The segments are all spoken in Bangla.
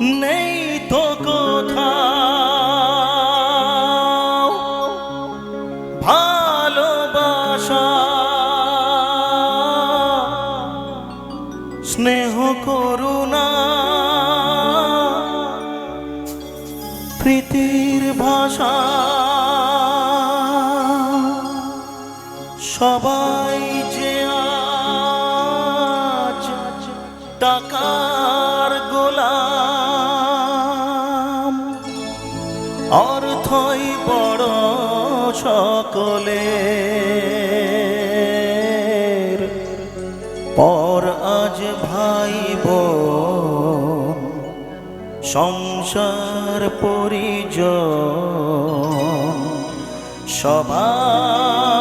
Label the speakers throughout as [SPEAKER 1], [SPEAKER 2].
[SPEAKER 1] নেই তো কোথাও ভালোবাসা। স্নেহ করুণা প্রীতির ভাষা। সবাই যে আজ টাকার অর্থই বড় সকলে পর আজ ভাই সংসার পরিজন সবাই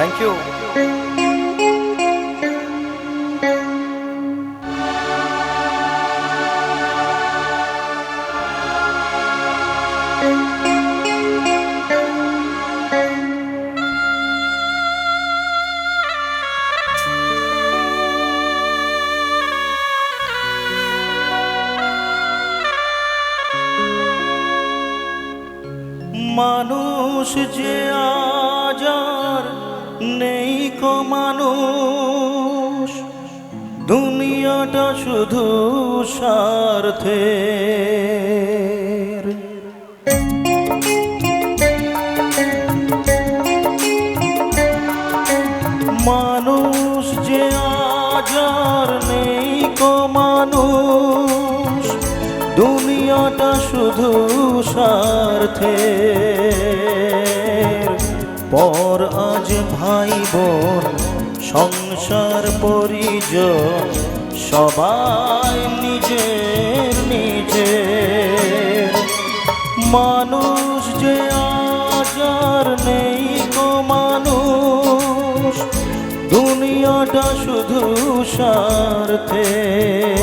[SPEAKER 1] থ্যাংক ইউ মানুষ যে আজ আর নেই কো মানুষ দুনিয়াটা শুধু স্বার্থের। মানুষ নেই দুনিয়াটা শুধু স্বার্থের। পর আজ ভাই বোন, সংসার পরিজন, সবাই নিজের নিজের। মানুষ যে আজার নেই গো মানুষ, দুনিয়াটা শুধু স্বার্থের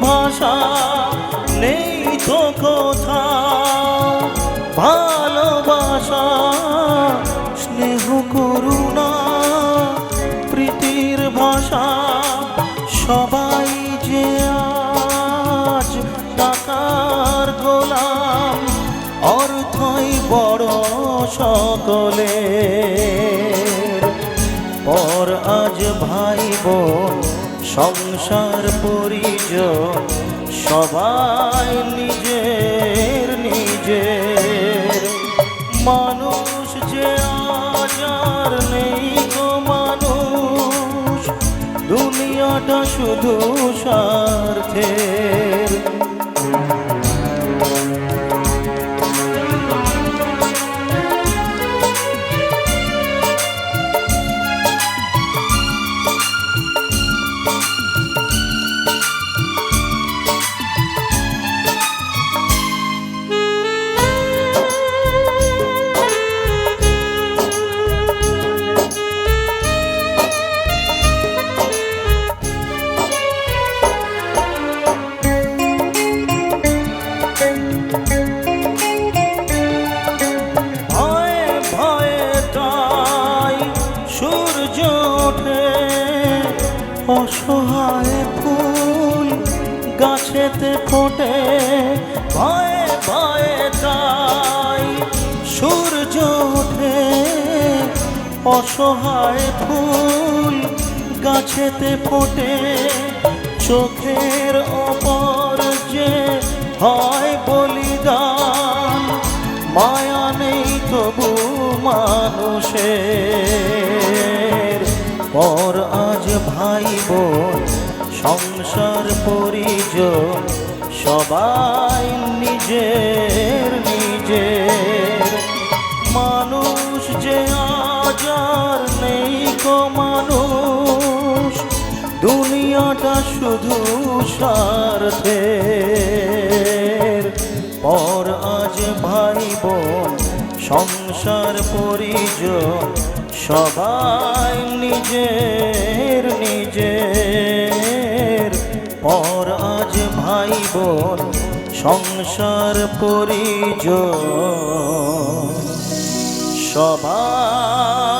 [SPEAKER 1] ভাষা নেই তো কোথাও ভালোবাসা, স্নেহ, করুণা, প্রীতির ভাষা সবাই যে আজ টাকার গোলাম, অর্থই বড় সকলের। পর আজ ভাই বোন সংসার পরিজন সবাই নিজের নিজের। মানুষ যে আজার নেই তো মানুষ দুনিয়াটা শুধু স্বার্থের গাছেতে ফোটে, ভয়ে ভয়ে তাই সূর্য ওঠে, অসহায় ফুল গাছেতে ফোটে। চোখের ওপর যে হয় বলিদান, মায়া নেই তবু মানুষের। পর আজ ভাই বোন সংসার পরিজন, সবাই নিজের নিজের। মানুষ যে আজ আর নেই গো মানুষ, দুনিয়াটা শুধু স্বার্থের। পর আজ ভাই বোন সংসার পরিজন, সবাই নিজের নিজের। পর আজ ভাই বোন সংসার পরিজ সবাই